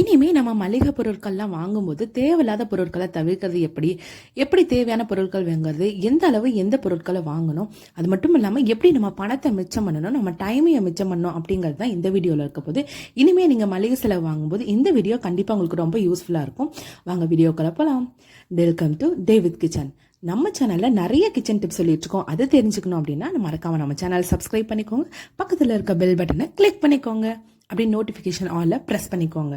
இனிமே நம்ம மளிகை பொருட்கள்லாம் வாங்கும்போது தேவையில்லாத பொருட்களை தவிர்க்கிறது எப்படி? எப்படி தேவையான பொருட்கள் வாங்குறது? எந்த அளவு எந்த பொருட்களை வாங்கணும்? அது மட்டும் இல்லாமல் எப்படி நம்ம பணத்தை மிச்சம் பண்ணணும்? நம்ம டைமையை மிச்சம் பண்ணணும்? அப்படிங்கிறது தான் இந்த வீடியோவில் இருக்க போது இனிமேல் நீங்கள் மளிகை செலவு வாங்கும்போது இந்த வீடியோ கண்டிப்பாக உங்களுக்கு ரொம்ப யூஸ்ஃபுல்லாக இருக்கும். வாங்க வீடியோக்களை போகலாம் வெல்கம் டு டேவித் கிச்சன் நம்ம சேனலில் நிறைய கிச்சன் டிப்ஸ் சொல்லிட்டு இருக்கோம். அதை தெரிஞ்சுக்கணும் அப்படின்னா மறக்காமல் நம்ம சேனல் சப்ஸ்கிரைப் பண்ணிக்கோங்க. பக்கத்தில் இருக்க பெல் பட்டனை கிளிக் பண்ணிக்கோங்க. அப்படி நோட்டிஃபிகேஷன் ஆலில் ப்ரெஸ் பண்ணிக்கோங்க.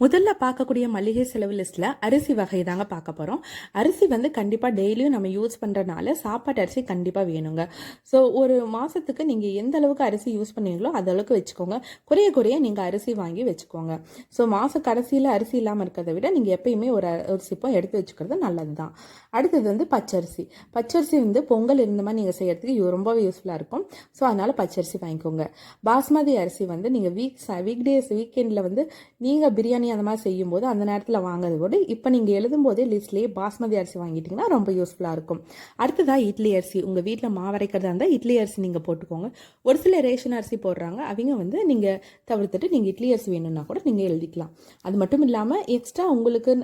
முதல்ல பார்க்கக்கூடிய மளிகை செலவு லிஸ்ட்டில் அரிசி வகை தாங்க பார்க்க போகிறோம் அரிசி வந்து கண்டிப்பாக டெய்லியும் நம்ம யூஸ் பண்ணுறனால சாப்பாட்டு அரிசி கண்டிப்பாக வேணுங்க. ஸோ ஒரு மாதத்துக்கு நீங்கள் எந்த அளவுக்கு அரிசி யூஸ் பண்ணுவீங்களோ அந்த அளவுக்கு வச்சுக்கோங்க. குறைய குறைய நீங்கள் அரிசி வாங்கி வச்சுக்கோங்க. ஸோ மாத கடைசியில் அரிசி இல்லாமல் இருக்கிறத விட நீங்கள் எப்பயுமே ஒரு ஒரு எடுத்து வச்சுக்கிறது நல்லது தான் அடுத்தது வந்து பச்சரிசி. பச்சரிசி வந்து பொங்கல் இருந்த மாதிரி நீங்கள் செய்கிறதுக்கு ரொம்பவே யூஸ்ஃபுல்லாக இருக்கும். ஸோ அதனால் பச்சரிசி வாங்கிக்கோங்க. பாஸ்மதி அரிசி வந்து நீங்கள் வீக் வீக் டேஸ் வீக்கெண்டில் வந்து நீங்கள் பிரியாணி அந்த மாதிரி செய்யும்போது அந்த நேரத்தில் வாங்குறத விட இப்போ நீங்கள் எழுதும்போதே லிஸ்ட்லேயே பாஸ்மதி அரிசி வாங்கிட்டீங்கன்னா ரொம்ப யூஸ்ஃபுல்லாக இருக்கும். அடுத்ததாக இட்லி அரிசி. உங்கள் வீட்டில் மாவரைக்கிறதா இருந்தால் இட்லி அரிசி நீங்கள் போட்டுக்கோங்க. ஒரு சில ரேஷன் அரிசி போடுறாங்க. அவங்க வந்து நீங்கள் தவிர்த்துட்டு நீங்கள் இட்லி அரிசி வேணும்னா கூட நீங்கள் எழுதிக்கலாம். அது மட்டும் இல்லாமல் எக்ஸ்ட்ரா உங்களுக்கு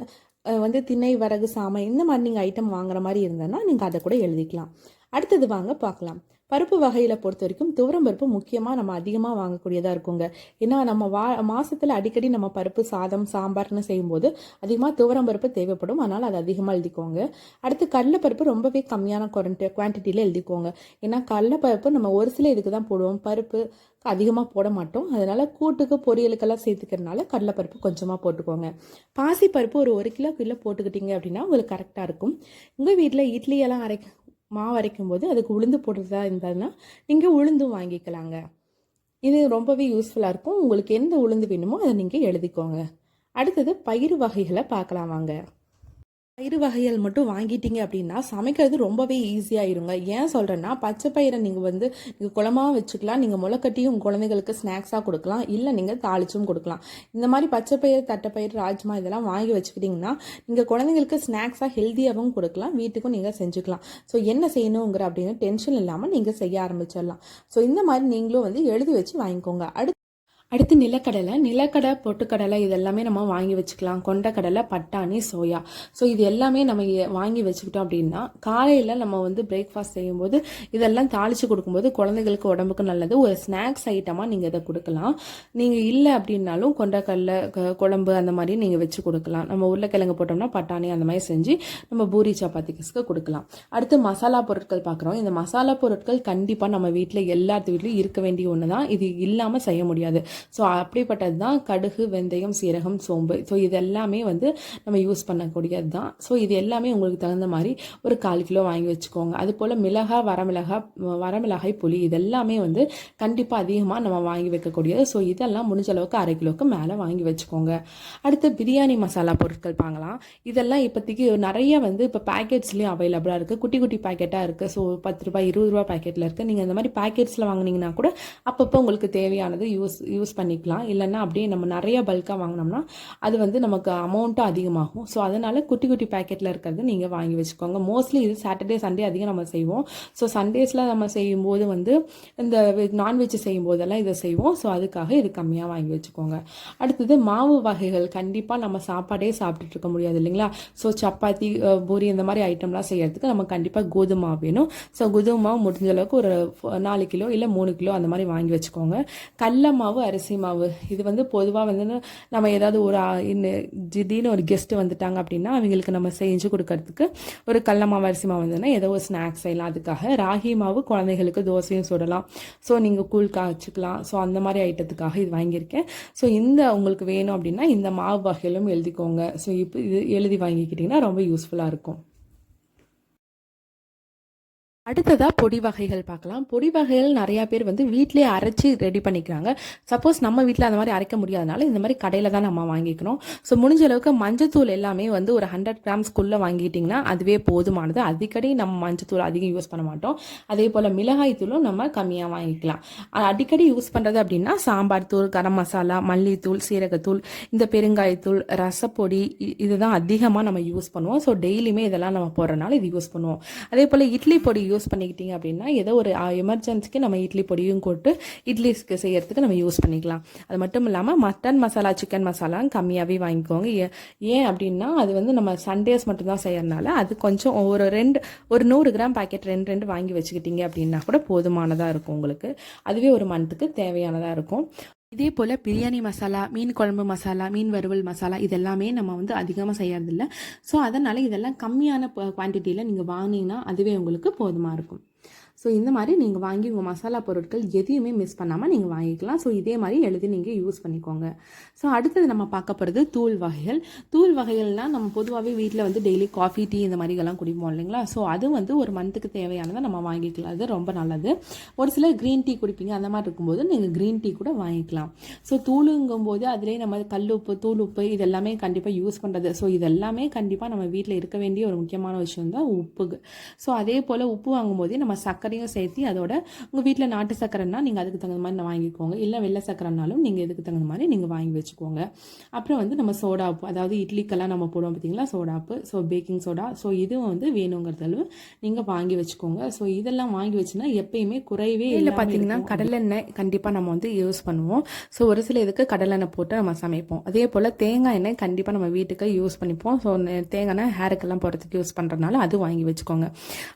வந்து திண்ணை வரகு சாமை இந்த மாதிரி நீங்கள் ஐட்டம் வாங்குற மாதிரி இருந்ததுன்னா நீங்கள் அதை கூட எழுதிக்கலாம். அடுத்தது வாங்க பார்க்கலாம். பருப்பு வகையில் பொறுத்த வரைக்கும் துவரம் பருப்பு முக்கியமாக நம்ம அதிகமாக வாங்கக்கூடியதாக இருக்குங்க. ஏன்னா நம்ம வா மாதத்தில் அடிக்கடி நம்ம பருப்பு சாதம் சாம்பார்னு செய்யும்போது அதிகமாக துவரம் பருப்பு தேவைப்படும். அதனால் அது அதிகமாக எழுதிக்கோங்க. அடுத்து கடலப்பருப்பு ரொம்பவே கம்மியான குவான்டி குவான்டிட்டியில் எழுதிக்கோங்க. ஏன்னா கடலப்பருப்பு நம்ம ஒரு சில இதுக்கு தான் போடுவோம். பருப்பு அதிகமாக போட மாட்டோம். அதனால் கூட்டுக்கு பொரியலுக்கெல்லாம் சேர்த்துக்கிறதுனால கடலைப்பருப்பு கொஞ்சமாக போட்டுக்கோங்க. பாசி பருப்பு ஒரு ஒரு கிலோ கிலோ போட்டுக்கிட்டீங்க அப்படின்னா உங்களுக்கு கரெக்டாக இருக்கும். உங்கள் வீட்டில் இட்லியெல்லாம் அரைக்க மாவு அரைக்கும் போது அதுக்கு உளுந்து போடுறதா இருந்ததுன்னா நீங்கள் உளுந்தும் வாங்கிக்கலாங்க. இது ரொம்பவே யூஸ்ஃபுல்லாக இருக்கும். உங்களுக்கு எந்த உளுந்து வேணுமோ அதை நீங்கள் எழுதிக்கோங்க. அடுத்தது பயிறு வகைகளை பார்க்கலாம் வாங்க. பயிறு வகைகள் மட்டும் வாங்கிட்டீங்க அப்படின்னா சமைக்கிறது ரொம்பவே ஈஸியாக இருங்க. ஏன் சொல்கிறேன்னா பச்சை பயிரை நீங்கள் வந்து நீங்கள் குழம்பா வச்சுக்கலாம் நீங்கள் முளைக்கட்டியும் உங்கள் குழந்தைகளுக்கு ஸ்நாக்ஸாக கொடுக்கலாம் இல்லை நீங்கள் தாளிச்சும் கொடுக்கலாம். இந்த மாதிரி பச்சை பயிர் தட்டைப்பயிர் ராஜ்மா இதெல்லாம் வாங்கி வச்சுக்கிட்டிங்கன்னா நீங்கள் குழந்தைங்களுக்கு ஸ்நாக்ஸாக ஹெல்த்தியாகவும் கொடுக்கலாம் வீட்டுக்கும் நீங்கள் செஞ்சுக்கலாம். ஸோ என்ன செய்யணுங்கிற அப்படின்னு டென்ஷன் இல்லாமல் நீங்கள் செய்ய ஆரம்பிச்சிடலாம். ஸோ இந்த மாதிரி நீங்களும் வந்து எழுதி வச்சு வாங்கிக்கோங்க. அடுத்து அடுத்து நிலக்கடலை. நிலக்கடை பொட்டுக்கடலை இதெல்லாமே நம்ம வாங்கி வச்சுக்கலாம். கொண்டக்கடலை பட்டாணி சோயா. ஸோ இது எல்லாமே நம்ம வாங்கி வச்சுக்கிட்டோம் அப்படின்னா காலையில் நம்ம வந்து பிரேக்ஃபாஸ்ட் செய்யும்போது இதெல்லாம் தாளித்து கொடுக்கும்போது குழந்தைகளுக்கு உடம்புக்கு நல்லது. ஒரு ஸ்நாக்ஸ் ஐட்டமாக நீங்கள் இதை கொடுக்கலாம். நீங்கள் இல்லை அப்படின்னாலும் கொண்டக்கடலை க- குழம்பு அந்த மாதிரி நீங்கள் வச்சு கொடுக்கலாம். நம்ம உருளைக்கிழங்கு போட்டோம்னா பட்டாணி அந்த மாதிரி செஞ்சு நம்ம பூரி சப்பாத்திக்கு கொடுக்கலாம். அடுத்து மசாலா பொருட்கள் பார்க்குறோம். இந்த மசாலா பொருட்கள் கண்டிப்பாக நம்ம வீட்டில் எல்லாத்து வீட்லையும் இருக்க வேண்டிய ஒன்று தான் இது இல்லாமல் செய்ய முடியாது. ஸோ அப்படிப்பட்டது தான் கடுகு வெந்தயம் சீரகம் சோம்பு. ஸோ இது எல்லாமே வந்து நம்ம யூஸ் பண்ணக்கூடியது தான் ஸோ இது எல்லாமே உங்களுக்கு தகுந்த மாதிரி ஒரு கால் கிலோ வாங்கி வச்சுக்கோங்க. அது போல் மிளகாய் வரமிளகா வரமிளகாய் புளி இதெல்லாமே வந்து கண்டிப்பாக அதிகமாக நம்ம வாங்கி வைக்கக்கூடியது. ஸோ இதெல்லாம் முடிஞ்ச அளவுக்கு அரை கிலோவுக்கு மேலே வாங்கி வச்சுக்கோங்க. அடுத்து பிரியாணி மசாலா பொருட்கள் பார்க்கலாம் இதெல்லாம் இப்போதைக்கு நிறைய வந்து இப்போ பேக்கெட்ஸ்லேயும் அவைலபிளாக இருக்குது குட்டி குட்டி பேக்கெட்டாக இருக்குது ஸோ பத்து ரூபாய் இருபது ரூபா பேக்கெட்டில் இருக்குது நீங்கள் இந்த மாதிரி பேக்கெட்ஸில் வாங்குனீங்கன்னா கூட அப்பப்போ உங்களுக்கு தேவையானது யூஸ் யூஸ் பண்ணிக்கலாம். இல்லைன்னா அப்படியே நம்ம நிறைய பல்காக வாங்கினோம்னா அது வந்து நமக்கு அமௌண்ட்டும் அதிகமாகும். ஸோ அதனால் குட்டி குட்டி பேக்கெட்டில் இருக்கிறது நீங்கள் வாங்கி வச்சுக்கோங்க. மோஸ்ட்லி இது சாட்டர்டே சண்டே அதிகம் நம்ம செய்வோம். ஸோ சண்டேஸில் நம்ம செய்யும்போது வந்து இந்த நான்வெஜ் செய்யும் போதெல்லாம் இதை செய்வோம். ஸோ அதுக்காக இது கம்மியாக வாங்கி வச்சுக்கோங்க. அடுத்தது மாவு வகைகள். கண்டிப்பாக நம்ம சாப்பாடே சாப்பிட்டுட்டு இருக்க முடியாது இல்லைங்களா? ஸோ சப்பாத்தி பூரி இந்த மாதிரி ஐட்டம்லாம் செய்யறதுக்கு நம்ம கண்டிப்பாக கோதுமை மாவு வேணும். ஸோ கோதுமை மாவு முடிஞ்ச அளவுக்கு ஒரு நாலு கிலோ இல்லை மூணு கிலோ அந்த மாதிரி வாங்கி வச்சுக்கோங்க. கடல மாவு அரிசி அரிசி மாவு. இது வந்து பொதுவாக வந்து நம்ம ஏதாவது ஒரு திடீர்னு ஒரு கெஸ்ட்டு வந்துட்டாங்க அப்படின்னா அவங்களுக்கு நம்ம செஞ்சு கொடுக்கறதுக்கு ஒரு கடல மாவு அரிசி மாவு வந்ததுன்னா ஏதோ ஒரு ஸ்நாக்ஸ் செய்யலாம். அதுக்காக ராகி மாவு குழந்தைகளுக்கு தோசையும் சுடலாம். ஸோ நீங்கள் கூழ் காய்ச்சிக்கலாம் ஸோ அந்த மாதிரி ஐட்டத்துக்காக இது வாங்கியிருக்கேன். ஸோ இந்த உங்களுக்கு வேணும் அப்படின்னா இந்த மாவு வகைகளும் எழுதிக்கோங்க. ஸோ இப்போ இது எழுதி வாங்கிக்கிட்டிங்கன்னா ரொம்ப யூஸ்ஃபுல்லாக இருக்கும். அடுத்ததாக பொடி வகைகள் பார்க்கலாம். பொடி வகைகள் நிறையா பேர் வந்து வீட்டிலே அரைச்சி ரெடி பண்ணிக்கிறாங்க. சப்போஸ் நம்ம வீட்டில் அந்த மாதிரி அரைக்க முடியாதனால இந்த மாதிரி கடையில் தான் நம்ம வாங்கிக்கணும். ஸோ முடிஞ்ச அளவுக்கு மஞ்சத்தூள் எல்லாமே வந்து ஒரு ஹண்ட்ரட் கிராம்ஸ்க்குள்ளே வாங்கிட்டிங்கன்னா அதுவே போதுமானது. அடிக்கடி நம்ம மஞ்சத்தூள் அதிகம் யூஸ் பண்ண மாட்டோம். அதே போல் மிளகாய் தூளும் நம்ம கம்மியாக வாங்கிக்கலாம். அடிக்கடி யூஸ் பண்ணுறது அப்படின்னா சாம்பார் தூள் கரம் மசாலா மல்லித்தூள் சீரகத்தூள் இந்த பெருங்காயத்தூள் ரசப்பொடி இதுதான் அதிகமாக நம்ம யூஸ் பண்ணுவோம். ஸோ டெய்லியுமே இதெல்லாம் நம்ம போடுறனால இது யூஸ் பண்ணுவோம். அதே போல் இட்லி பொடி யூஸ் பண்ணிக்கிட்டீங்க அப்படின்னா ஏதோ ஒரு எமர்ஜென்சிக்கு நம்ம இட்லி பொடியும் போட்டு இட்லிஸ்க்கு செய்யறதுக்கு நம்ம யூஸ் பண்ணிக்கலாம். அது மட்டும் இல்லாமல் மட்டன் மசாலா சிக்கன் மசாலா கம்மியாகவே வாங்கிக்கோங்க. ஏ- ஏன் அப்படின்னா அது வந்து நம்ம சண்டேஸ் மட்டும்தான் செய்யறதுனால அது கொஞ்சம் ஒரு ரெண்டு ஒரு நூறு கிராம் பாக்கெட் ரெண்டு ரெண்டு வாங்கி வச்சுக்கிட்டீங்க அப்படின்னா கூட போதுமானதாக இருக்கும் உங்களுக்கு. அதுவே ஒரு மந்த்துக்கு தேவையானதாக இருக்கும். இதே போல் பிரியாணி மசாலா மீன் குழம்பு மசாலா மீன் வறுவல் மசாலா இதெல்லாமே நம்ம வந்து அதிகமாக செய்யறதில்ல. ஸோ அதனால் இதெல்லாம் கம்மியான குவான்டிட்டியில் நீங்கள் வாங்கினீங்கன்னா அதுவே உங்களுக்கு போதுமாக இருக்கும். ஸோ இந்த மாதிரி நீங்கள் வாங்கி உங்கள் மசாலா பொருட்கள் எதையுமே மிஸ் பண்ணாமல் நீங்கள் வாங்கிக்கலாம். ஸோ இதே மாதிரி எழுதி நீங்கள் யூஸ் பண்ணிக்கோங்க. ஸோ அடுத்தது நம்ம பார்க்க போகிறது தூள் வகைகள். தூள் வகைகள்லாம் நம்ம பொதுவாகவே வீட்டில் வந்து டெய்லி காஃபி டீ இந்த மாதிரிலாம் குடிப்போம் இல்லைங்களா? ஸோ அது வந்து ஒரு மந்த்துக்கு தேவையானதை நம்ம வாங்கிக்கலாம். அது ரொம்ப நல்லது. ஒரு சிலர் க்ரீன் டீ குடிப்பீங்க அந்த மாதிரி இருக்கும்போது நீங்கள் க்ரீன் டீ கூட வாங்கிக்கலாம். ஸோ தூளுங்கும் போது அதிலே நம்ம கல் உப்பு தூள் உப்பு இதெல்லாமே கண்டிப்பாக யூஸ் பண்ணுறது ஸோ இதெல்லாமே கண்டிப்பாக நம்ம வீட்டில் இருக்க வேண்டிய ஒரு முக்கியமான விஷயம் தான் உப்பு. ஸோ அதே போல் உப்பு வாங்கும்போதே நம்ம சக்கரை சர்க்கரையும் சேர்த்து அதோட உங்கள் வீட்டில் நாட்டு சர்க்கரைன்னா நீங்கள் அதுக்கு தகுந்த மாதிரி வாங்கிக்கோங்க. இல்லை வெள்ளை சர்க்கரைனாலும் நீங்கள் இதுக்கு தகுந்த மாதிரி நீங்கள் வாங்கி வச்சுக்கோங்க. அப்புறம் வந்து நம்ம சோடா உப்பு அதாவது இட்லிக்கெல்லாம் நம்ம போடுவோம் பார்த்தீங்களா சோடா உப்பு. ஸோ பேக்கிங் சோடா ஸோ இதுவும் வந்து வேணுங்கிறது அளவு நீங்கள் வாங்கி வச்சுக்கோங்க. ஸோ இதெல்லாம் வாங்கி வச்சுன்னா எப்பயுமே குறைவே இல்லை பார்த்தீங்கன்னா கடலெண்ணெய் கண்டிப்பாக நம்ம வந்து யூஸ் பண்ணுவோம். ஸோ ஒரு சில இதுக்கு கடலெண்ணெய் போட்டு நம்ம சமைப்போம். அதே போல் தேங்காய் எண்ணெய் கண்டிப்பாக நம்ம வீட்டுக்கு யூஸ் பண்ணிப்போம். ஸோ தேங்காய் ஹேருக்கெல்லாம் போகிறதுக்கு யூஸ் பண்ணுறதுனால அது வாங்கி வச்சுக்கோங்க.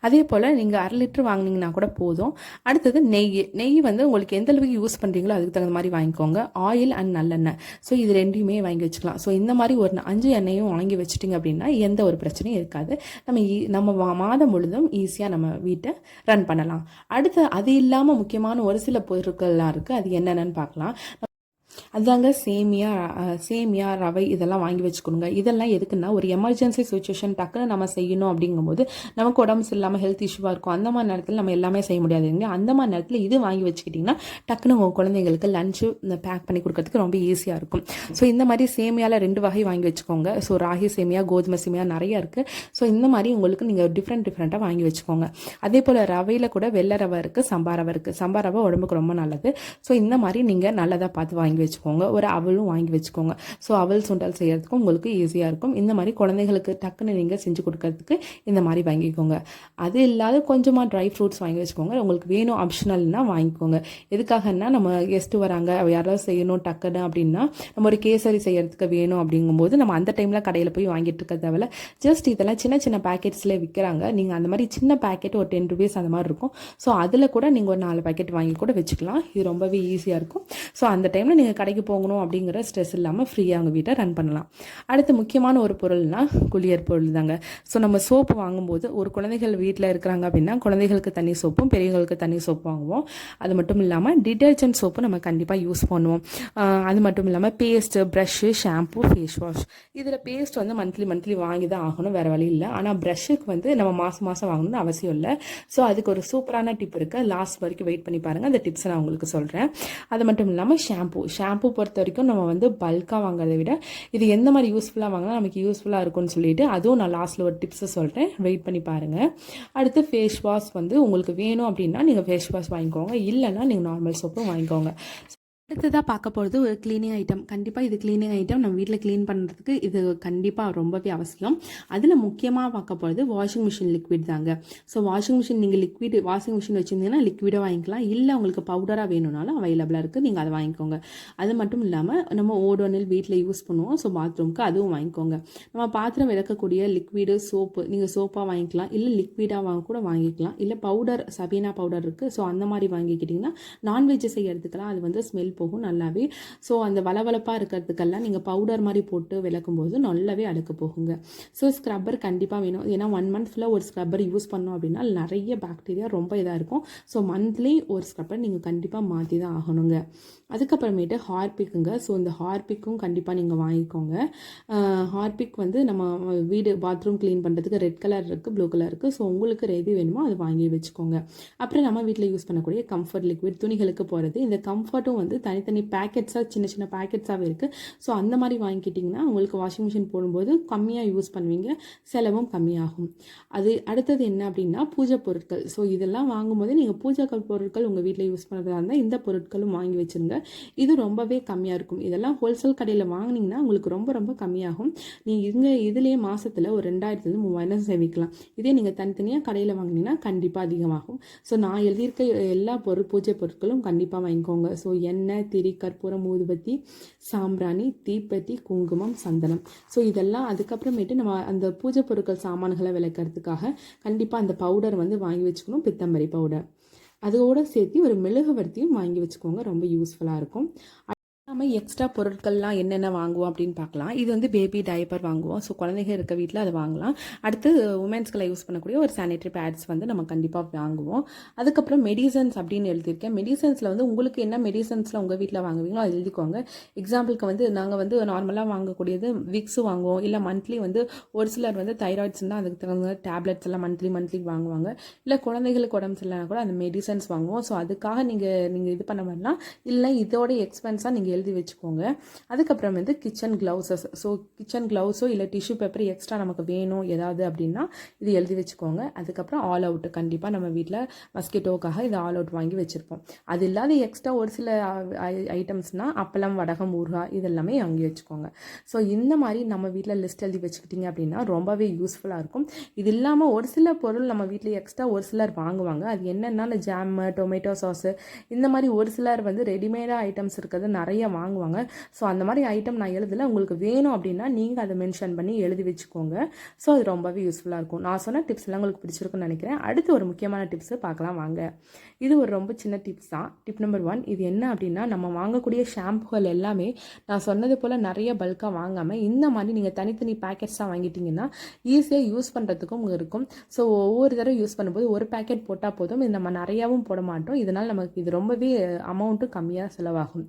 அதே போல் நீங்கள் அரை லிட்டர் வாங்குனீங்கன்னா கூட போதும். அடுத்தது நெய். நெய் வந்து உங்களுக்கு எந்த அளவுக்கு யூஸ் பண்ணுறீங்களோ அதுக்கு தகுந்த மாதிரி வாங்கிக்கோங்க. ஆயில் அண்ட் நல்லெண்ணெய். ஸோ இது ரெண்டையுமே வாங்கி வச்சுக்கலாம். ஸோ இந்த மாதிரி ஒரு அஞ்சு எண்ணெயும் வாங்கி வச்சுட்டிங்க அப்படின்னா எந்த ஒரு பிரச்சனையும் இருக்காது. நம்ம ஈ- நம்ம மாதம் முழுதும் ஈஸியாக நம்ம வீட்டை ரன் பண்ணலாம். அடுத்து அது இல்லாமல் முக்கியமான ஒரு சில பொருட்கள்லாம் இருக்குது அது என்னென்னு பார்க்கலாம். அதாங்க சேமியா சேமியா ரவை இதெல்லாம் வாங்கி வச்சுக்கணுங்க. இதெல்லாம் எதுக்குன்னா ஒரு எமர்ஜென்சி சுச்சுவேஷன் டக்குன்னு நம்ம செய்யணும் அப்படிங்கும்போது நமக்கு உடம்பு சரியில்லாமல் ஹெல்த் இஷ்யூவாக இருக்கும். அந்த மாதிரி நேரத்தில் நம்ம எல்லாமே செய்ய முடியாது. அந்த மாதிரி நேரத்தில் இது வாங்கி வச்சுக்கிட்டிங்கன்னா டக்குன்னு உங்கள் குழந்தைங்களுக்கு லஞ்சு பேக் பண்ணி கொடுக்கறதுக்கு ரொம்ப ஈஸியாக இருக்கும். ஸோ இந்த மாதிரி சேமியாவில் ரெண்டு வகை வாங்கி வச்சுக்கோங்க. ஸோ ராகி சேமியா கோதுமை சேமியா நிறைய இருக்குது ஸோ இந்த மாதிரி உங்களுக்கு நீங்கள் டிஃப்ரெண்ட் டிஃப்ரெண்ட்டாக வாங்கி வச்சுக்கோங்க. அதே போல் ரவையில் கூட வெள்ளை ரவை இருக்குது சம்பா ரவை இருக்குது சம்பா ரவை உடம்புக்கு ரொம்ப நல்லது. ஸோ இந்த மாதிரி நீங்கள் நல்லதாக பார்த்து வாங்கி வச்சுக்கோங்க. ஒரு அவலும் வாங்கி வச்சுக்கோங்க. ஸோ அவல் சுண்டல் செய்கிறதுக்கும் உங்களுக்கு ஈஸியாக இருக்கும். இந்த மாதிரி குழந்தைகளுக்கு டக்குன்னு நீங்கள் செஞ்சு கொடுக்கறதுக்கு இந்த மாதிரி வாங்கிக்கோங்க. அது இல்லாத கொஞ்சமாக ட்ரை ஃப்ரூட்ஸ் வாங்கி வச்சுக்கோங்க. உங்களுக்கு வேணும் ஆப்ஷனல்னா வாங்கிக்கோங்க. எதுக்காகன்னா நம்ம கெஸ்ட்டு வராங்க. யாராவது செய்யணும் டக்குன்னு அப்படின்னா நம்ம ஒரு கேசரி செய்கிறதுக்கு வேணும் அப்படிங்கும்போது நம்ம அந்த டைமில் கடையில் போய் வாங்கிட்டு இருக்க தேவையில்ல. ஜஸ்ட் இதெல்லாம் சின்ன சின்ன பேக்கெட்ஸ்லேயே விற்கிறாங்க நீங்கள் அந்த மாதிரி சின்ன பேக்கெட் ஒரு டென் ருபீஸ் அந்த மாதிரி இருக்கும். ஸோ அதில் கூட நீங்கள் ஒரு நாலு பேக்கெட் வாங்கி கூட வச்சுக்கலாம். இது ரொம்பவே ஈஸியாக இருக்கும். ஸோ அந்த டைமில் நீங்கள் கடைக்கு போகணும் அப்படிங்கிற ஸ்ட்ரெஸ் இல்லாமல் ஃப்ரீயாக அவங்க வீட்டை ரன் பண்ணலாம். அடுத்து முக்கியமான ஒரு பொருள்னா குளியர் பொருள் தாங்க. ஸோ நம்ம சோப்பு வாங்கும்போது ஒரு குழந்தைகள் வீட்டில் இருக்கிறாங்க அப்படின்னா குழந்தைகளுக்கு தனி சோப்பும் பெரியவங்களுக்கு தனி சோப்பு வாங்குவோம். அது மட்டும் இல்லாமல் டிடர்ஜென்ட் சோப்பு நம்ம கண்டிப்பாக யூஸ் பண்ணுவோம். அது மட்டும் இல்லாமல் paste brush shampoo face wash இதில் பேஸ்ட் வந்து மந்த்லி மந்த்லி வாங்கி தான் ஆகணும் வேறு வழி இல்லை. ஆனால் ப்ரஷ்ஷுக்கு வந்து நம்ம மாதம் மாதம் வாங்கணும்னு அவசியம் இல்லை. ஸோ அதுக்கு ஒரு சூப்பரான டிப் இருக்குது லாஸ்ட் வரைக்கும் வெயிட் பண்ணி பாருங்கள் அந்த டிப்ஸை நான் உங்களுக்கு சொல்கிறேன் அது மட்டும் இல்லாமல் ஷாம்பு ஷாம்பு பொறுத்த வரைக்கும் நம்ம வந்து பல்காக வாங்குறதை விட இது எந்த மாதிரி யூஸ்ஃபுல்லாக வாங்கினா நமக்கு யூஸ்ஃபுல்லாக இருக்கும்னு சொல்லிட்டு அதுவும் நான் லாஸ்ட்டில் ஒரு டிப்ஸை சொல்கிறேன் வெயிட் பண்ணி பாருங்கள் அடுத்து ஃபேஸ் வாஷ் வந்து உங்களுக்கு வேணும் அப்படின்னா நீங்கள் ஃபேஸ் வாஷ் வாங்கிக்கோங்க. இல்லைன்னா நீங்கள் நார்மல் சோப்பும் வாங்கிக்கோங்க. அடுத்ததாக பார்க்க போகிறது ஒரு க்ளீனிங் ஐட்டம் கண்டிப்பாக இது க்ளீனிங் ஐட்டம் நம்ம வீட்டில் க்ளீன் பண்ணுறதுக்கு இது கண்டிப்பாக ரொம்பவே அவசியம். அதில் முக்கியமாக பார்க்க போகிறது வாஷிங் மிஷின் லிக்விட் தாங்க. ஸோ வாஷிங் மிஷின் நீங்கள் லிக்விட் வாஷிங் மிஷின் வச்சுருந்தீங்கன்னா லிக்விடாக வாங்கிக்கலாம். இல்லை உங்களுக்கு பவுடராக வேணும்னாலும் அவைலபிளாக இருக்குது நீங்கள் அதை வாங்கிக்கோங்க. அது மட்டும் இல்லாமல் நம்ம ஓடோனில் வீட்டில் யூஸ் பண்ணுவோம். ஸோ பாத்ரூம்க்கு அதுவும் வாங்கிக்கோங்க. நம்ம பாத்திரம் விளக்கக்கூடிய லிக்விடு சோப்பு நீங்கள் சோப்பாக வாங்கிக்கலாம். இல்லை லிக்விடாக வாங்க கூட வாங்கிக்கலாம். இல்லை பவுடர் சபீனா பவுடர் இருக்குது ஸோ அந்த மாதிரி வாங்கிக்கிட்டிங்கன்னா நான்வெஜ் செய்யறதுக்கெல்லாம் அது வந்து ஸ்மெல் போகும் நல்லாவே. ஸோ அந்த வளவளப்பாக இருக்கிறதுக்கெல்லாம் நீங்கள் பவுடர் மாதிரி போட்டு விளக்கும்போது நல்லாவே அழுக்கு போகுங்க. ஸோ ஸ்க்ரப்பர் கண்டிப்பாக வேணும். ஏன்னா ஒன் மந்த் ஃபுல்லாக ஒரு ஸ்க்ரப்பர் யூஸ் பண்ணோம் அப்படின்னா நிறைய பாக்டீரியா ரொம்ப இதாக இருக்கும். ஸோ மந்த்லி ஒரு ஸ்க்ரப்பர் நீங்கள் கண்டிப்பாக மாற்றி தான் ஆகணுங்க. அதுக்கப்புறமேட்டு ஹார்பிக்குங்க ஸோ இந்த ஹார்பிக்கும் கண்டிப்பாக நீங்கள் வாங்கிக்கோங்க. ஹார்பிக் வந்து நம்ம வீடு பாத்ரூம் க்ளீன் பண்ணுறதுக்கு ரெட் கலர் இருக்குது ப்ளூ கலர் இருக்குது ஸோ உங்களுக்கு எது வேணுமோ அது வாங்கி வச்சுக்கோங்க. அப்புறம் நம்ம வீட்டில் யூஸ் பண்ணக்கூடிய கம்ஃபர்ட் லிக்விட் துணிகளுக்கு போகிறது இந்த கம்ஃபர்ட்டும் வந்து தனித்தனி பேக்கெட்ஸாக சின்ன சின்ன பேக்கெட்ஸாகவே இருக்குது ஸோ அந்த மாதிரி வாங்கிக்கிட்டிங்கன்னா உங்களுக்கு வாஷிங் மிஷின் போடும்போது கம்மியாக யூஸ் பண்ணுவீங்க. செலவும் கம்மியாகும். அது அடுத்தது என்ன அப்படின்னா பூஜை பொருட்கள். ஸோ இதெல்லாம் வாங்கும்போது நீங்கள் பூஜை பொருட்கள் உங்கள் வீட்டில் யூஸ் பண்ணுறதா இருந்தால் இந்த பொருட்களும் வாங்கி வச்சுருங்க. இது ரொம்பவே கம்மியாக இருக்கும். இதெல்லாம் ஹோல்சேல் கடையில் வாங்கினீங்கன்னா உங்களுக்கு ரொம்ப ரொம்ப கம்மியாகும். நீங்கள் இங்கே இதுலேயே மாதத்தில் ஒரு ரெண்டாயிரத்துலேருந்து மூவாயிரம் சேமிக்கலாம். இதே நீங்கள் தனித்தனியாக கடையில் வாங்கினீங்கன்னா கண்டிப்பாக அதிகமாகும். ஸோ நான் எழுதியிருக்க எல்லா பொருள் பூஜை பொருட்களும் கண்டிப்பாக வாங்கிக்கோங்க. ஸோ எண்ணெய் திரி கற்பூரம் ஊதுபத்தி சாம்பிராணி தீப்பெட்டி குங்குமம் சந்தனம். ஸோ இதெல்லாம் அதுக்கப்புறமேட்டு நம்ம அந்த பூஜை பொருட்கள் சாமான்களை விளக்கிறதுக்காக கண்டிப்பாக அந்த பவுடர் வந்து வாங்கி வச்சுக்கணும் பித்தம்பரி பவுடர் அதோட சேர்த்து ஒரு மெழுகுவர்த்தியும் வாங்கி வச்சுக்கோங்க ரொம்ப யூஸ்ஃபுல்லாக இருக்கும். நம்ம எக்ஸ்ட்ரா பொருட்கள்லாம் என்னென்ன வாங்குவோம் அப்படின்னு பார்க்கலாம். இது வந்து பேபி டயப்பர் வாங்குவோம். ஸோ குழந்தைங்க இருக்க வீட்டில் அதை வாங்கலாம். அடுத்து உமன்ஸ்களை யூஸ் பண்ணக்கூடிய ஒரு சானிட்டரி பேட்ஸ் வந்து நம்ம கண்டிப்பாக வாங்குவோம். அதுக்கப்புறம் மெடிசன்ஸ் அப்படின்னு எழுதியிருக்கேன். மெடிசன்ஸில் வந்து உங்களுக்கு என்ன மெடிசன்ஸில் உங்கள் வீட்டில் வாங்குவீங்களோ அது எழுதிக்கோங்க. எக்ஸாம்பிளுக்கு வந்து நாங்கள் வந்து நார்மலாக வாங்கக்கூடியது விக்ஸு வாங்குவோம். இல்லை மந்த்லி வந்து ஒரு சிலர் வந்து தைராய்ட்ஸ் இருந்தால் அதுக்கு தகுந்த டேப்லெட்ஸ் எல்லாம் மந்த்லி மந்த்லி வாங்குவாங்க. இல்லை குழந்தைகளுக்கு உடம்பு சரியில்லைனா கூட அந்த மெடிசன்ஸ் வாங்குவோம். ஸோ அதுக்காக நீங்கள் நீங்கள் இது பண்ண மாதிரிலாம் இல்லை இதோட எக்ஸ்பென்ஸாக நீங்கள் எழுதி எழுதி வச்சுக்கோங்க. அதுக்கப்புறம் வந்து கிச்சன் க்ளவுசஸ் ஸோ கிச்சன் க்ளவுஸோ இல்லை டிஷ்யூ பேப்பர் எக்ஸ்ட்ரா நமக்கு வேணும் ஏதாவது அப்படின்னா இது எழுதி வச்சுக்கோங்க. அதுக்கப்புறம் ஆல் அவுட் கண்டிப்பாக நம்ம வீட்டில் மஸ்கிட்டோக்காக இது ஆல் அவுட் வாங்கி வச்சுருப்போம். அது இல்லாத எக்ஸ்ட்ரா ஒரு சில ஐட்டம்ஸ்னால் அப்பளம் வடகம் ஊறுகாய் இதெல்லாமே வாங்கி வச்சுக்கோங்க. ஸோ இந்த மாதிரி நம்ம வீட்டில் லிஸ்ட் எழுதி வச்சுக்கிட்டிங்க அப்படின்னா ரொம்பவே யூஸ்ஃபுல்லாக இருக்கும். இது இல்லாமல் ஒரு சில பொருள் நம்ம வீட்டில் எக்ஸ்ட்ரா ஒரு சிலர் வாங்குவாங்க. அது என்னென்னா ஜாமு டொமேட்டோ சாஸு இந்த மாதிரி ஒரு சிலர் வந்து ரெடிமேடாக ஐட்டம்ஸ் இருக்கிறது நிறைய வாங்குவாங்க. ஸோ அந்த மாதிரி ஐட்டம் நான் எழுதல. உங்களுக்கு வேணும் அப்படின்னா நீங்கள் அதை மென்ஷன் பண்ணி எழுதி வச்சுக்கோங்க. ஸோ அது ரொம்பவே யூஸ்ஃபுல்லாக இருக்கும். நான் சொன்ன டிப்ஸ் எல்லாம் உங்களுக்கு பிடிச்சிருக்குன்னு நினைக்கிறேன். அடுத்து ஒரு முக்கியமான டிப்ஸு பார்க்கலாம். வாங்க. இது ஒரு ரொம்ப சின்ன டிப்ஸ் தான். டிப் நம்பர் ஒன் இது என்ன அப்படின்னா நம்ம வாங்கக்கூடிய ஷாம்புகள் எல்லாமே நான் சொன்னது போல் நிறைய பல்காக வாங்காமல் இந்த மாதிரி நீங்கள் தனித்தனி பேக்கெட்ஸாக வாங்கிட்டீங்கன்னா ஈஸியாக யூஸ் பண்ணுறதுக்கும் இருக்கும். ஸோ ஒவ்வொரு தடவை யூஸ் பண்ணும்போது ஒரு பேக்கெட் போட்டால் போதும். இது நம்ம நிறையாவும் போட மாட்டோம். இதனால் நமக்கு இது ரொம்பவே அமௌண்ட்டும் கம்மியாக செலவாகும்.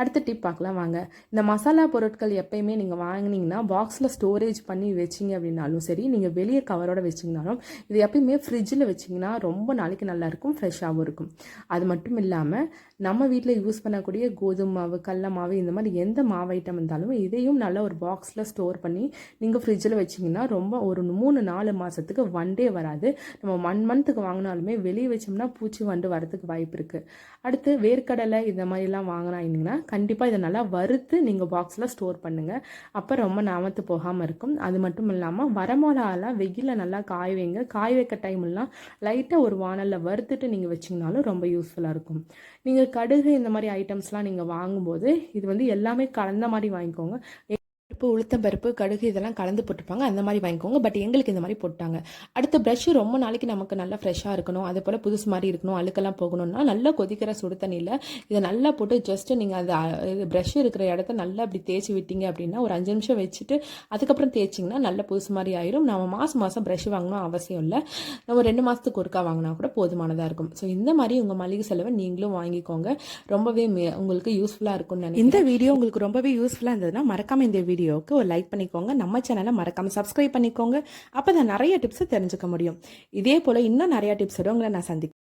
அடுத்த டிப் பார்க்கலாம் வாங்க. இந்த மசாலா பொருட்கள் எப்பயுமே நீங்கள் வாங்கினீங்கன்னா பாக்ஸில் ஸ்டோரேஜ் பண்ணி வச்சிங்க அப்படின்னாலும் சரி நீங்கள் வெளியே கவரோட வச்சிங்கனாலும் இது எப்பயுமே ஃப்ரிட்ஜில் வச்சிங்கன்னா ரொம்ப நாளைக்கு நல்லாயிருக்கும் ஃப்ரெஷ்ஷாகவும் இருக்கும் அது மட்டும் இல்லாமல் நம்ம வீட்டில் யூஸ் பண்ணக்கூடிய கோதுமை மாவு கடல மாவு இந்த மாதிரி எந்த மாவு ஐட்டம் இருந்தாலும் இதையும் நல்லா ஒரு பாக்ஸில் ஸ்டோர் பண்ணி நீங்கள் ஃப்ரிட்ஜில் வச்சிங்கன்னா ரொம்ப ஒரு மூணு நாலு மாதத்துக்கு வண்டே வராது. நம்ம ஒன் மந்த்துக்கு வாங்கினாலுமே வெளியே வச்சோம்னா பூச்சி வண்டு வரதுக்கு வாய்ப்பு இருக்குது அடுத்து வேர்க்கடலை இந்த மாதிரிலாம் வாங்கினாங்கன்னா கண்டிப்பாக இதை நல்லா வறுத்து நீங்கள் பாக்ஸில் ஸ்டோர் பண்ணுங்கள் அப்போ ரொம்ப நாமத்து போகாமல் இருக்கும். அது மட்டும் இல்லாமல் வரமோலாலாம் வெயிலில் நல்லா காய வைங்க. காய வைக்க டைம்லாம் லைட்டாக ஒரு வானலில் வறுத்துட்டு நீங்கள் வச்சிங்கனாலும் ரொம்ப யூஸ்ஃபுல்லாக இருக்கும். நீங்கள் கடுகு இந்த மாதிரி ஐட்டம்ஸ்லாம் நீங்கள் வாங்கும்போது இது வந்து எல்லாமே கலந்த மாதிரி வாங்கிக்கோங்க. பருப்பு உளுத்தம் பருப்பு கடுகு இதெல்லாம் கலந்து போட்டுப்பாங்க. அந்த மாதிரி வாங்கிக்கோங்க. பட் எங்களுக்கு இந்த மாதிரி போட்டாங்க. அடுத்த ப்ரஷ்ஷு ரொம்ப நாளைக்கு நமக்கு நல்லா ஃப்ரெஷ்ஷாக இருக்கணும். அதே போல் புதுசு மாதிரி இருக்கணும். அழுக்கெல்லாம் போகணும்னா நல்லா கொதிக்கிற சுடு தண்ணியில் இதை நல்லா போட்டு ஜஸ்ட்டு நீங்கள் அது ப்ரஷ் இருக்கிற இடத்த நல்லா அப்படி தேய்ச்சி விட்டீங்க அப்படின்னா ஒரு அஞ்சு நிமிஷம் வச்சுட்டு அதுக்கப்புறம் தேய்ச்சிங்கன்னா நல்ல புதுசு மாதிரி ஆயிரும். நம்ம மாதம் மாதம் ப்ரஷ் வாங்கணும் அவசியம் இல்லை. நம்ம ரெண்டு மாதத்துக்கு ஒருக்கா வாங்கினா கூட போதுமானதாக இருக்கும். ஸோ இந்த மாதிரி உங்கள் மளிகை செலவை நீங்களும் வாங்கிக்கோங்க. ரொம்பவே உங்களுக்கு யூஸ்ஃபுல்லாக இருக்கும்னு நினைக்கிறேன். இந்த வீடியோ உங்களுக்கு ரொம்பவே யூஸ்ஃபுல்லாக இருந்ததுன்னா மறக்காமல் இந்த வீடியோ வீடியோவுக்கு ஒரு லைக் பண்ணிக்கோங்க. நம்ம சேனலை மறக்காமல் சப்ஸ்கிரைப் பண்ணிக்கோங்க. அப்போ தான் நிறைய டிப்ஸை தெரிஞ்சுக்க முடியும். இதே போல் இன்னும் நிறைய டிப்ஸோட உங்களை நான் சந்திக்கிறேன்.